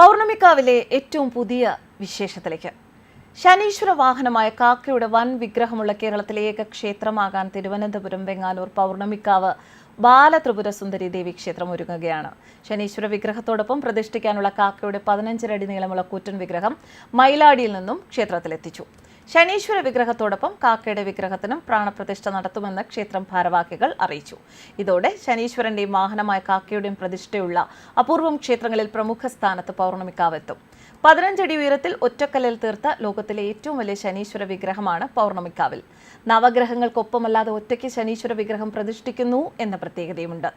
പൗർണമിക്കാവിലെ ഏറ്റവും പുതിയ വിശേഷത്തിലേക്ക്. ശനീശ്വര വാഹനമായ കാക്കയുടെ വൻ വിഗ്രഹമുള്ള കേരളത്തിലെ ഏക ക്ഷേത്രമാകാൻ തിരുവനന്തപുരം വെങ്ങാനൂർ പൗർണമിക്കാവ് ബാലത്രിപുര സുന്ദരി ദേവി ക്ഷേത്രം ഒരുങ്ങുകയാണ്. ശനീശ്വര വിഗ്രഹത്തോടൊപ്പം പ്രതിഷ്ഠിക്കാനുള്ള കാക്കയുടെ പതിനഞ്ചരടി നീളമുള്ള കൂറ്റൻ വിഗ്രഹം മൈലാടിയിൽ നിന്നും ക്ഷേത്രത്തിലെത്തിച്ചു. ശനീശ്വര വിഗ്രഹത്തോടൊപ്പം കാക്കയുടെ വിഗ്രഹത്തിനും പ്രാണപ്രതിഷ്ഠ നടത്തുമെന്ന് ക്ഷേത്രം ഭാരവാഹികൾ അറിയിച്ചു. ഇതോടെ ശനീശ്വരന്റെയും വാഹനമായ കാക്കയുടെയും പ്രതിഷ്ഠയുള്ള അപൂർവം ക്ഷേത്രങ്ങളിൽ പ്രമുഖ സ്ഥാനത്ത് പൗർണമിക്കാവെത്തും. പതിനഞ്ചടി ഉയരത്തിൽ ഒറ്റക്കല്ലിൽ തീർത്ത ലോകത്തിലെ ഏറ്റവും വലിയ ശനീശ്വര വിഗ്രഹമാണ് പൗർണമിക്കാവിൽ. നവഗ്രഹങ്ങൾക്കൊപ്പമല്ലാതെ ഒറ്റയ്ക്ക് ശനീശ്വര വിഗ്രഹം പ്രതിഷ്ഠിക്കുന്നു എന്ന പ്രത്യേകതയുമുണ്ട്.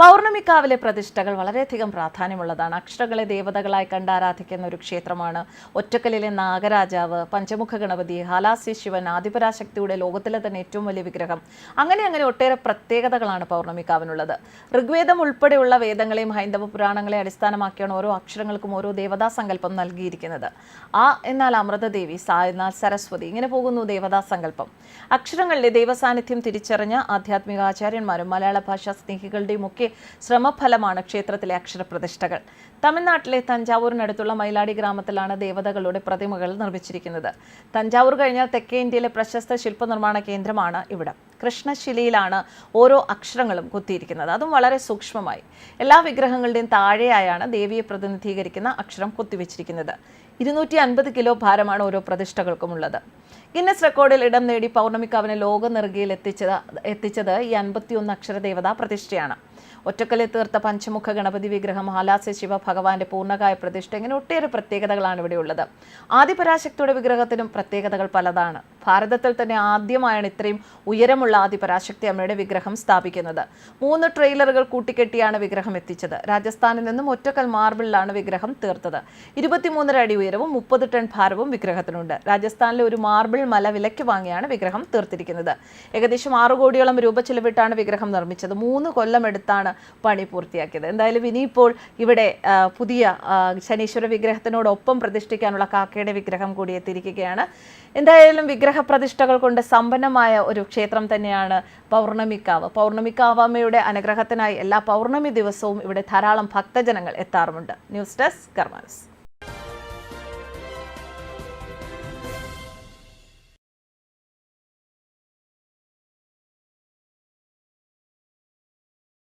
പൗർണമിക്കാവിലെ പ്രതിഷ്ഠകൾ വളരെയധികം പ്രാധാന്യമുള്ളതാണ്. അക്ഷരങ്ങളെ ദേവതകളായി കണ്ട് ആരാധിക്കുന്ന ഒരു ക്ഷേത്രമാണ് ഒറ്റക്കലിലെ നാഗരാജാവ് പഞ്ചമുഖ ഗണപതി ഹാലാസി ശിവൻ ആദിപരാശക്തിയുടെ ലോകത്തിലെ തന്നെ ഏറ്റവും വലിയ വിഗ്രഹം. അങ്ങനെ അങ്ങനെ ഒട്ടേറെ പ്രത്യേകതകളാണ് പൗർണമിക്കാവിനുള്ളത്. ഋഗ്വേദം ഉൾപ്പെടെയുള്ള വേദങ്ങളെയും ഹൈന്ദവ പുരാണങ്ങളെ അടിസ്ഥാനമാക്കിയാണ് ഓരോ അക്ഷരങ്ങൾക്കും ഓരോ ദേവതാ സങ്കല്പം നൽകിയിരിക്കുന്നത്. ആ എന്നാൽ അമൃതദേവി സാ എന്നാൽ സരസ്വതി ഇങ്ങനെ പോകുന്നു ദേവതാ സങ്കല്പം അക്ഷരങ്ങളിലെ ദൈവസാന്നിധ്യം തിരിച്ചറിഞ്ഞ ആധ്യാത്മിക ആചാര്യന്മാരും മലയാള ഭാഷാ സ്നേഹികളുടെയും ഒക്കെ ക്ഷമഫലമാണ് ക്ഷേത്രത്തിലെ അക്ഷരപ്രതിഷ്ഠകൾ. തമിഴ്നാട്ടിലെ തഞ്ചാവൂരിനടുത്തുള്ള മൈലാടി ഗ്രാമത്തിലാണ് ദേവതകളുടെ പ്രതിമകൾ നിർമ്മിച്ചിരിക്കുന്നത്. തഞ്ചാവൂർ കഴിഞ്ഞാൽ തെക്കേ ഇന്ത്യയിലെ പ്രശസ്ത ശില്പനിർമ്മാണ കേന്ദ്രമാണ് ഇവിടം. കൃഷ്ണശിലയിലാണ് ഓരോ അക്ഷരങ്ങളും കുത്തിയിരിക്കുന്നത്. അതും വളരെ സൂക്ഷ്മമായി. എല്ലാ വിഗ്രഹങ്ങളുടെയും താഴെയായാണ് ദേവിയെ പ്രതിനിധീകരിക്കുന്ന അക്ഷരം കുത്തിവെച്ചിരിക്കുന്നത്. ഇരുന്നൂറ്റി അൻപത് കിലോ ഭാരമാണ് ഓരോ പ്രതിഷ്ഠകൾക്കും ഉള്ളത്. ഗിന്നസ് റെക്കോർഡിൽ ഇടം നേടി പൗർണമിക്കാവിനെ ലോക നെറുകയിൽ എത്തിച്ചത് എത്തിച്ചത് ഈ അൻപത്തിയൊന്ന് അക്ഷര ദേവതാ പ്രതിഷ്ഠയാണ്. ഒറ്റക്കല്ലിൽ തീർത്ത പഞ്ചമുഖ ഗണപതി വിഗ്രഹം ഹാലാസ്യ ശിവ ഭഗവാന്റെ പൂർണകായ പ്രതിഷ്ഠ ഇങ്ങനെ ഒട്ടേറെ പ്രത്യേകതകളാണ് ഇവിടെയുള്ളത് ആദിപരാശക്തിയുടെ വിഗ്രഹത്തിനും പ്രത്യേകതകൾ പലതാണ്. ഭാരതത്തിൽ തന്നെ ആദ്യമായാണ് ഇത്രയും ഉയരമുള്ള ആദിപരാശക്തി അമ്മയുടെ വിഗ്രഹം സ്ഥാപിക്കുന്നത്. മൂന്ന് ട്രെയിലറുകൾ കൂട്ടിക്കെട്ടിയാണ് വിഗ്രഹം എത്തിച്ചത്. രാജസ്ഥാനിൽ നിന്നും ഒറ്റക്കൽ മാർബിളിലാണ് വിഗ്രഹം തീർത്തത്. ഇരുപത്തിമൂന്നര അടി ഉയരവും മുപ്പത് ടൺ ഭാരവും വിഗ്രഹത്തിനുണ്ട്. രാജസ്ഥാനിലെ ഒരു മാർബിൾ മല വിലയ്ക്ക് വാങ്ങിയാണ് വിഗ്രഹം തീർത്തിരിക്കുന്നത്. ഏകദേശം ആറു കോടിയോളം രൂപ ചിലവിട്ടാണ് വിഗ്രഹം നിർമ്മിച്ചത്. മൂന്ന് കൊല്ലം എടുത്താണ് പണി പൂർത്തിയാക്കിയത്. എന്തായാലും ഇനിയിപ്പോൾ ഇവിടെ പുതിയ ശനീശ്വര വിഗ്രഹത്തിനോടൊപ്പം പ്രതിഷ്ഠിക്കാനുള്ള കാക്കയുടെ വിഗ്രഹം കൂടി എത്തിയിരിക്കുകയാണ്. എന്തായാലും വിഗ്രഹ പ്രതിഷ്ഠകൾ കൊണ്ട് സമ്പന്നമായ ഒരു ക്ഷേത്രം തന്നെയാണ് പൗർണമിക്കാവ്. പൗർണമിക്കാവമ്മയുടെ അനുഗ്രഹത്തിനായി എല്ലാ പൗർണമി ദിവസവും ഇവിടെ ധാരാളം ഭക്തജനങ്ങൾ എത്താറുമുണ്ട്. News desk കർമാനസ്.